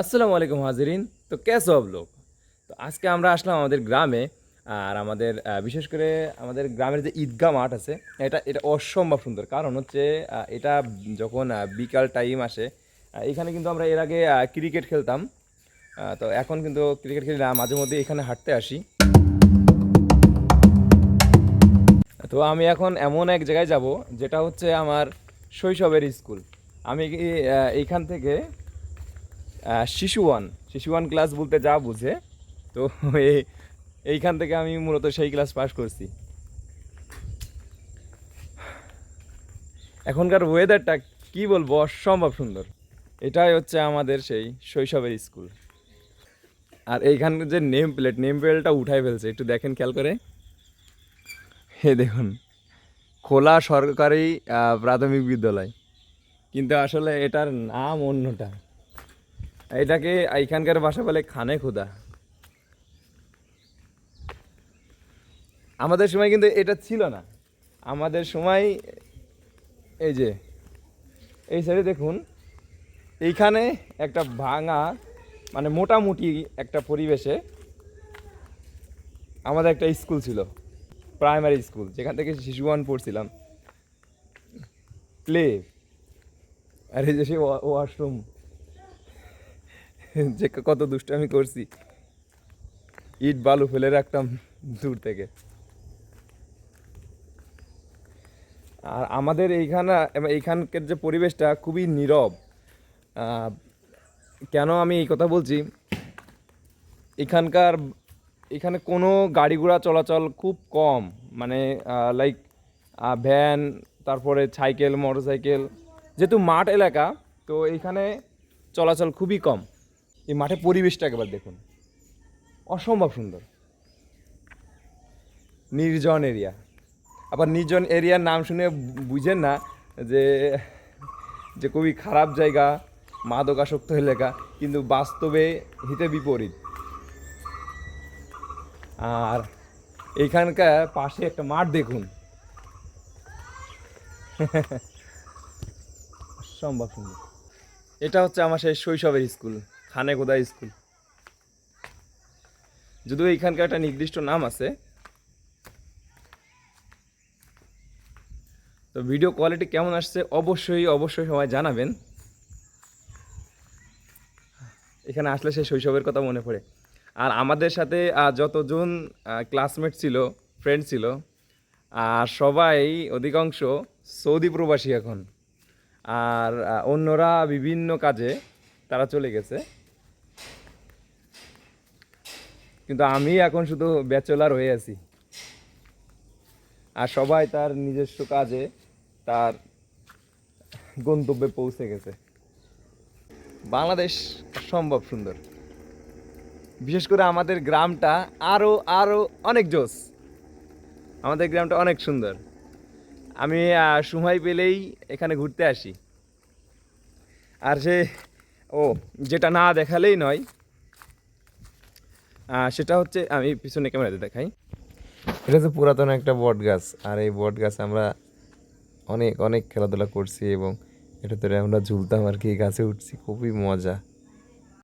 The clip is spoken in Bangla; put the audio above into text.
আসসালামু আলাইকুম হাজিরিন। তো কেসো সব লোক? তো আজকে আমরা আসলাম আমাদের গ্রামে, আর আমাদের বিশেষ করে আমাদের গ্রামের যে ঈদগাহ মাঠ আছে, এটা এটা অসম্ভব সুন্দর। কারণ হচ্ছে এটা যখন বিকাল টাইম আসে এখানে কিন্তু আমরা এর আগে ক্রিকেট খেলতাম। তো এখন কিন্তু ক্রিকেট খেলি না, মাঝে মধ্যে এখানে হাঁটতে আসি। তো আমি এখন এমন এক জায়গায় যাব, যেটা হচ্ছে আমার শৈশবের স্কুল। আমি এইখান থেকে আহ, শিশু ওয়ান শিশু ওয়ান ক্লাস বলতে যা বুঝে তো এই এইখান থেকে আমি মূলত সেই ক্লাস পাস করছি। এখনকার ওয়েদারটা কি বলব অসম্ভব সুন্দর। এটাই হচ্ছে আমাদের সেই শৈশবের স্কুল আর এইখানে যে নেম প্লেট নেম প্লেটটা উঠাই ফেলছে একটু দেখেন খেয়াল করে। হে দেখুন খোলা সরকারি প্রাথমিক বিদ্যালয়। কিন্তু আসলে এটার নাম অন্যটা। এটাকে এইখানকার ভাষা বলে খানে খুদা। আমাদের সময় কিন্তু এটা ছিল না। আমাদের সময় এই যে, এই সাইডে দেখুন, এইখানে একটা ভাঙা মানে মোটামুটি একটা পরিবেশে আমাদের একটা স্কুল ছিল, প্রাইমারি স্কুল, যেখান থেকে শিশু ওয়ান পড়ছিলাম। প্লে, আর এই যে সে ওয়াশরুম। যে কত দুষ্টামি করছি। ইট বালু ফেলে রাখতাম দূর থেকে। আর আমাদের এইখানে এইখানকার যে পরিবেশটা খুবই নীরব। কেন আমি এই কথা বলছি? এখানকার এখানে কোনো গাড়ি ঘোড়া চলাচল খুব কম। মানে লাইক ভ্যান তারপরে সাইকেল মোটরসাইকেল যেহেতু মাঠ এলাকা, তো এইখানে চলাচল খুবই কম। এই মাঠের পরিবেশটা একবার দেখুন। অসম্ভব সুন্দর। নির্জন এরিয়া। আবার নির্জন এরিয়ার নাম শুনে বুঝেন না যে যে খুবই খারাপ জায়গা, মাদকাসক্ত এলাকা, কিন্তু বাস্তবে হিতে বিপরীত। আর এইখানকার পাশে একটা মাঠ দেখুন। সম্ভব সুন্দর। এটা হচ্ছে আমার সেই শৈশবের স্কুল। খানে কোদা স্কুল। যদিও এইখানকার একটা নির্দিষ্ট নাম আছে। তো ভিডিও কোয়ালিটি কেমন আসছে, অবশ্যই অবশ্যই সবাই জানাবেন। এখানে আসলে সেই শৈশবের কথা মনে পড়ে। আর আমাদের সাথে যতজন ক্লাসমেট ছিল ফ্রেন্ড ছিল, আর সবাই অধিকাংশ সৌদি প্রবাসী এখন। আর অন্যরা বিভিন্ন কাজে তারা চলে গেছে। কিন্তু আমি এখন শুধু ব্যাচেলার হয়ে আছি। আর সবাই তার নিজস্ব কাজে তার গন্তব্যে পৌঁছে গেছে। বাংলাদেশ সম্ভব সুন্দর। বিশেষ করে আমাদের গ্রামটা আরও আরও অনেক জোস। আমাদের গ্রামটা অনেক সুন্দর। আমি সময় পেলেই এখানে ঘুরতে আসি। আর সে, ও, যেটা না দেখালেই নয় সেটা হচ্ছে আমি পিছনে ক্যামেরাতে দেখাই। এটা হচ্ছে পুরাতন একটা বট গাছ, আর এই বট গাছ আমরা অনেক অনেক খেলাধুলা করছি এবং এটা ধরে আমরা ঝুলতাম আর কি গাছে উঠছি, খুবই মজা।